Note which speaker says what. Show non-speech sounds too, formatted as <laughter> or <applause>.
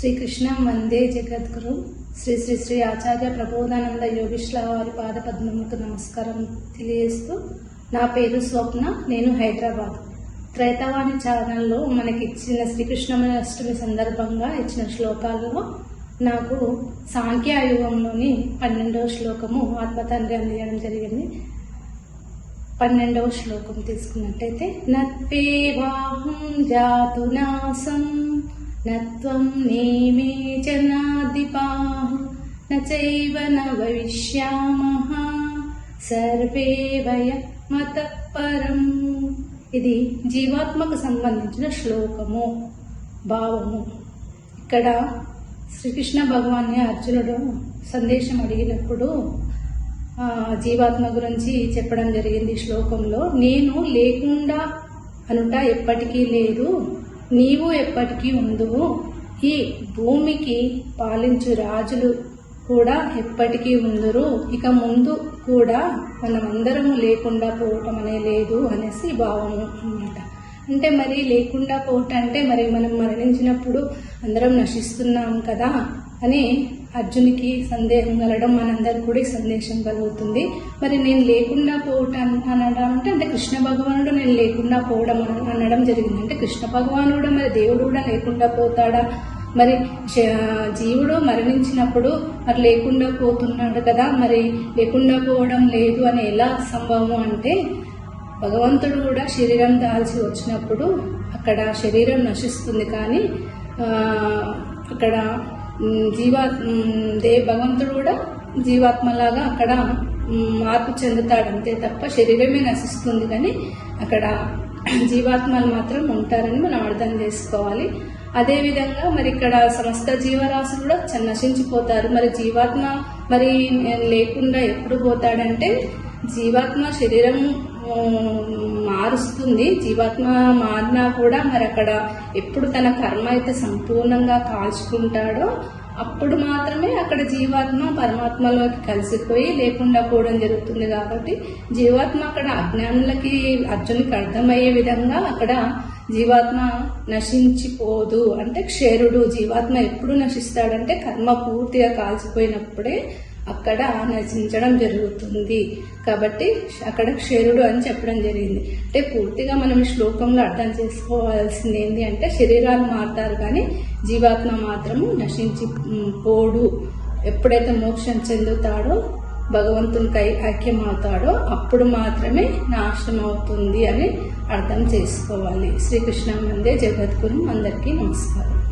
Speaker 1: శ్రీకృష్ణ వందే జగద్గురు. శ్రీ శ్రీ శ్రీ ఆచార్య ప్రబోధానంద యోగిష్ల వారి పాద నమస్కారం తెలియజేస్తూ నా పేరు స్వప్న నేను హైదరాబాద్. త్రైతవాణి ఛానల్లో మనకి ఇచ్చిన శ్రీకృష్ణ అష్టమి సందర్భంగా ఇచ్చిన శ్లోకాలలో నాకు సాంఖ్యాయుగంలోని పన్నెండవ శ్లోకము ఆత్మతండ్రి అందించడం జరిగింది. పన్నెండవ శ్లోకం తీసుకున్నట్టయితే నత్వేవాహం జాతు నాసం నత్వం నేమే జనాదిపా నైవ న సర్వే వయ మత పరం. ఇది జీవాత్మకు సంబంధించిన శ్లోకము భావము. ఇక్కడ శ్రీకృష్ణ భగవాన్ని అర్జునుడు సందేశం అడిగినప్పుడు జీవాత్మ గురించి చెప్పడం జరిగింది శ్లోకంలో. నేను లేకుండా అనుట ఎప్పటికీ లేదు. నీవు ఎప్పటికీ ఉందువు ఈ భూమికి పాలించు రాజులు కూడా ఎప్పటికీ ఉందరు ఇక ముందు కూడా మనమందరము లేకుండా పోవటం అనే లేదు అనేసి భావము అన్నమాట. అంటే మరి లేకుండా పోవటం అంటే మరి మనం మరణించినప్పుడు అందరం నశిస్తున్నాం కదా. అని అర్జునికి సందేహం కలగడం మనందరికి కూడా సందేశం కలుగుతుంది. మరి నేను లేకుండా పోవటం అనడం అంటే అంటే కృష్ణ భగవానుడు నేను లేకుండా పోవడం అనడం జరిగింది. అంటే కృష్ణ భగవానుడు మరి దేవుడు కూడా లేకుండా పోతాడా? మరి జీవుడు మరణించినప్పుడు మరి లేకుండా పోతున్నాడు కదా? మరి లేకుండా పోవడం లేదు అని ఎలా సంభవం అంటే భగవంతుడు కూడా శరీరం దాల్చి వచ్చినప్పుడు అక్కడ శరీరం నశిస్తుంది కానీ అక్కడ జీవా దే భగవంతుడు కూడా జీవాత్మలాగా అక్కడ మార్పు చెందుతాడు అంతే తప్ప శరీరమే నశిస్తుంది కానీ అక్కడ <clears throat> జీవాత్మలు మాత్రం ఉంటారని మనం అర్థం చేసుకోవాలి. అదేవిధంగా మరి ఇక్కడ సమస్త జీవరాశులు కూడా చ- నశించిపోతారు. మరి జీవాత్మ మరి లేకుండా ఎప్పుడు పోతాడంటే జీవాత్మ శరీరం మారుస్తుంది. జీవాత్మ మారినా కూడా మరి అక్కడ ఎప్పుడు తన కర్మ అయితే సంపూర్ణంగా కాల్చుకుంటాడో అప్పుడు మాత్రమే అక్కడ జీవాత్మ పరమాత్మలోకి కలిసిపోయి లేకుండా పోవడం జరుగుతుంది కాబట్టి జీవాత్మ అక్కడ అజ్ఞానులకి అర్జునికి అర్థమయ్యే విధంగా అక్కడ జీవాత్మ నశించిపోదు. అంటే క్షేరుడు జీవాత్మ ఎప్పుడు నశిస్తాడంటే కర్మ పూర్తిగా కాల్చిపోయినప్పుడే అక్కడ నశించడం జరుగుతుంది. కాబట్టి అక్కడ క్షరుడు అని చెప్పడం జరిగింది. అంటే పూర్తిగా మనం ఈ శ్లోకంలో అర్థం చేసుకోవాల్సింది ఏంటి అంటే శరీరాలు మారుతారు కానీ జీవాత్మ మాత్రము నశించి పోడు. ఎప్పుడైతే మోక్షం చెందుతాడో భగవంతునికి ఐక్యమవుతాడో అప్పుడు మాత్రమే నాశనం అవుతుంది అని అర్థం చేసుకోవాలి. శ్రీకృష్ణ మందే జగద్గురు అందరికీ నమస్కారం.